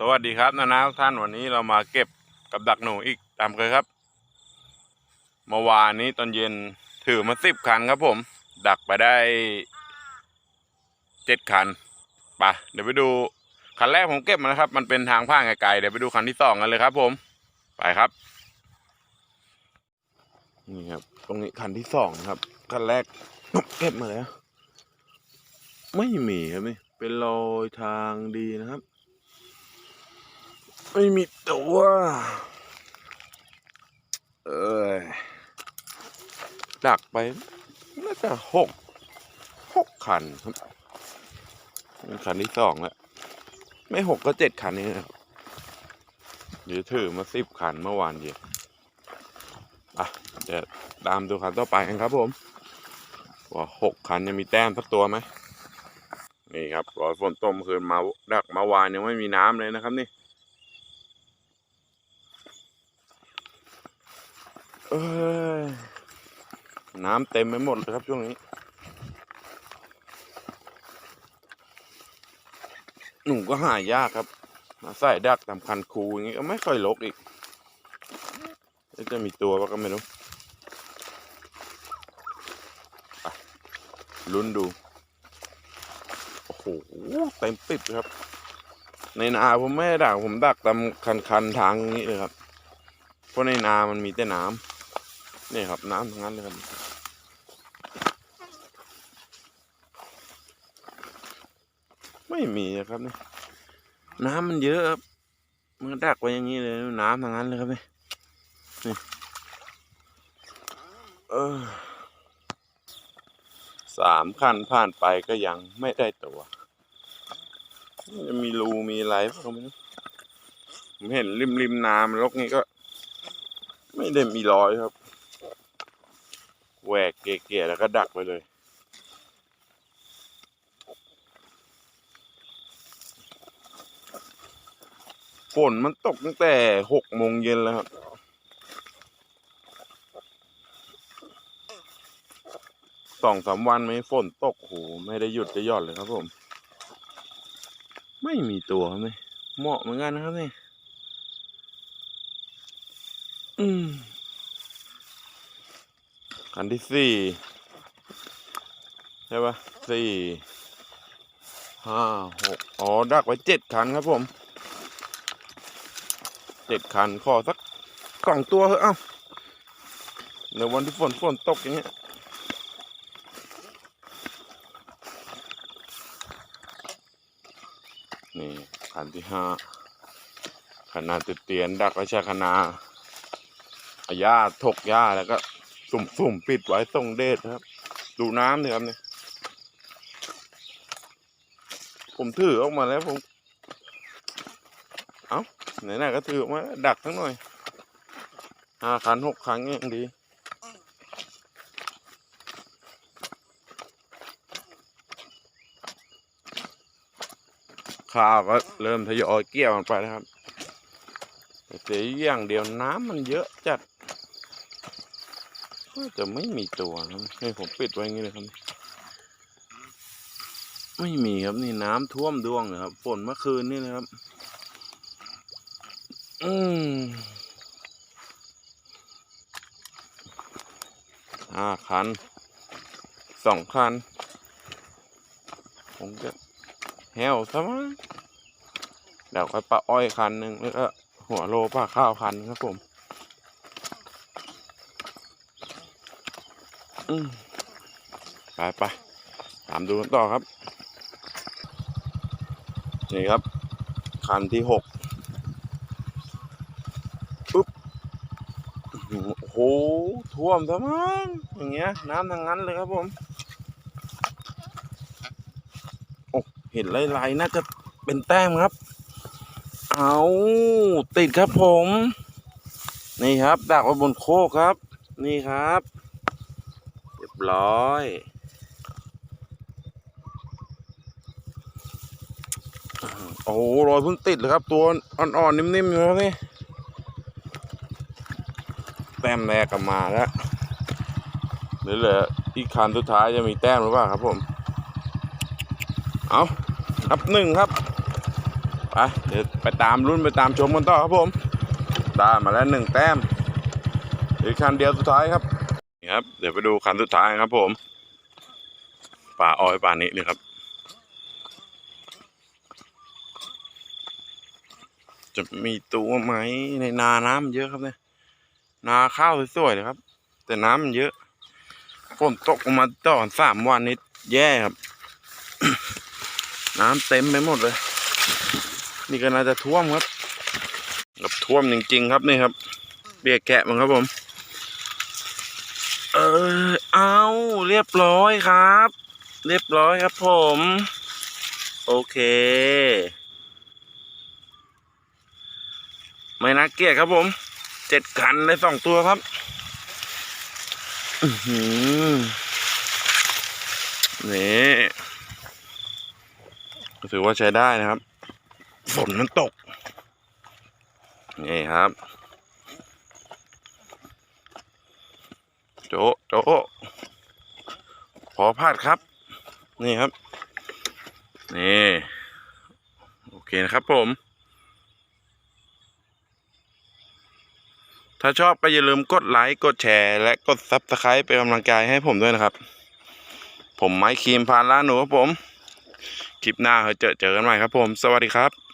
สวัสดีครับนานาท่านวันนี้เรามาเก็บกับดักหนูอีกตามเคยครับเมื่อวานนี้ตอนเย็นถือมาสิบคันครับผม ดักไปได้เจ็ดคันไปะเดี๋ยวไปดูคันแรกผมเก็บมานะครับ มันเป็นทางผ่านไกลๆเดี๋ยวไปดูคันที่สองกันเลยครับ ผมไปครับนี่ครับ ตรงนี้คันที่สองครับคันแรกเก็บมาแล้วไม่มีครับนี่เป็นรอยทางดีนะครับ ไม่มีตัวเอ้ยดักไปน่าจะหกหกคันครับนี่คันที่สองแล้ว ไม่หกก็เจ็ดคันนี่ครับเดี๋ยวถือมาสิบคันเมื่อวานเย็นอะเดี๋ยวตามดูคันต่อไปกันครับผมว่าหกคันจะมีแต้มสักตัวไหมนี่ครับรอยฝนตกเมื่อคืนมาดักมาวานยังไม่มีน้ำเลยนะครับนี่ เอ้ย น้ำเต็มไปหมดเลยครับช่วงนี้ หนูก็หายากครับ มาใส่ดักตามคันคูอย่างงี้ก็ไม่ค่อยลกอีกแล้วจะมีตัวปะก็ไม่รู้ลุ้นดู โอ้โหเต็มปิดครับ ในนาผมไม่ได้ดักผมดักตามคันคันทางนี้เลยครับ เพราะในนามันมีแต่น้ำ นี่ครับน้ำทั้งนั้นเลยครับไม่มีอะครับนี่น้ำมันเยอะครับมันดักไว้อย่างนี้เลยน้ำทั้งนั้นเลยครับนี่นี่เออสามขั้นผ่านไปก็ยังไม่ได้ตัวจะมีรูมีอะไรพวกนี้ผมเห็นริมริมน้ำลกนี้ก็ ไม่ได้มีรอยครับ แหวกเก๋ๆแล้วก็ดักไปเลย ฝนมันตกตั้งแต่หกโมงเย็นแล้วครับ สองสามวันไม่ฝนตกโหไม่ได้หยุดจะหย่อนเลยครับผม ไม่มีตัวครับนี่เหมาะเหมือนกันนะครับนี่ อืม คันที่สี่ใช่ปะสี่ห้าหกอ๋อ ดักไว้เจ็ดคันครับผมเจ็ดคันขอสักสองตัวเถอะเอ้าในวันที่ฝนฝนตกอย่างเงี้ยนี่คันที่ห้าคณะติดเตียนดักไว้ชาคณะเอาหญ้าถกหญ้าแล้วก็ สุ่มสุ่มปิดไว้ส่งเดชครับ ดูน้ำเลยครับเนี่ยผมถือออกมาแล้วผม เอ้าไหนๆก็ถือออกมาดักทั้งหน่อยห้าครั้งหกครั้งยังดีข้าวก็เริ่มทยอยเกี่ยวมันไปแล้วครับแต่เสียอย่างเดียวน้ำมันเยอะจัด ก็จะไม่มีตัวนะนี่ผมปิดไว้งี้เลยครับ ไม่มีครับนี่น้ำท่วมดวงเลยครับฝนเมื่อคืนนี่นะครับ อืมห้าคันสองคันผมจะแหวซะมั้งเดี๋ยวก็ปลาอ้อยคันหนึ่งแล้วก็หัวโลปลาข้าวคันครับผม อืม ไปไปตามดูกันต่อครับ นี่ครับ คันที่หกปุ๊บโอ้โหท่วมซะมั้งอย่างเงี้ย น้ำทางนั้นเลยครับผมโอ้เห็นลายๆน่าจะเป็นแต้มครับ เอาติดครับผม นี่ครับ ดักไว้บนโคกครับ นี่ครับ ร้อย โอ้โหรอยเพิ่งติดเลยครับ ตัวอ่อนๆ นิ่มๆอยู่ครับนี่ แต้มแรกกับมาแล้วหลือเหลืออีกคันสุดท้ายจะมีแต้มหรือเปล่าครับผม เอานับหนึ่งครับ ไป เดี๋ยวไปตามรุ่นไปตามชมกันต่อครับผม ได้มาแล้วหนึ่งแต้มอีกคันเดียวสุดท้ายครับ ครับ เดี๋ยวไปดูคันสุดท้ายครับ ผม ป่าอ้อยป่านี้เลยครับ จะมีตัวไหมในนาน้ำเยอะครับเนี่ย นาข้าวสวยๆเลยครับ แต่น้ำมันเยอะฝนตกมาต่อนสามวันนี้แย่ครับ น้ำเต็มไปหมดเลย นี่ก็น่าจะท่วมครับกับท่วมจริงๆครับนี่ครับ เบียกแกะมันครับผม เออ เอาเรียบร้อยครับ เรียบร้อยครับผม โอเค ไม่น่าเกลียดครับผมเจ็ดคันได้สองตัวครับนี่ถือว่าใช้ได้นะครับ ฝนมันตก นี่ครับ โจโจะพอพาดครับ นี่ครับ นี่ โอเคนะครับผม ถ้าชอบก็อย่าลืมกดไลค์ กดแชร์ และกดซับสไครป์เป็นกำลังใจให้ผมด้วยนะครับ ผมไม้ครีมพานล้านหนูครับผม คลิปหน้าเราเจอเจอกันใหม่ครับผม สวัสดีครับ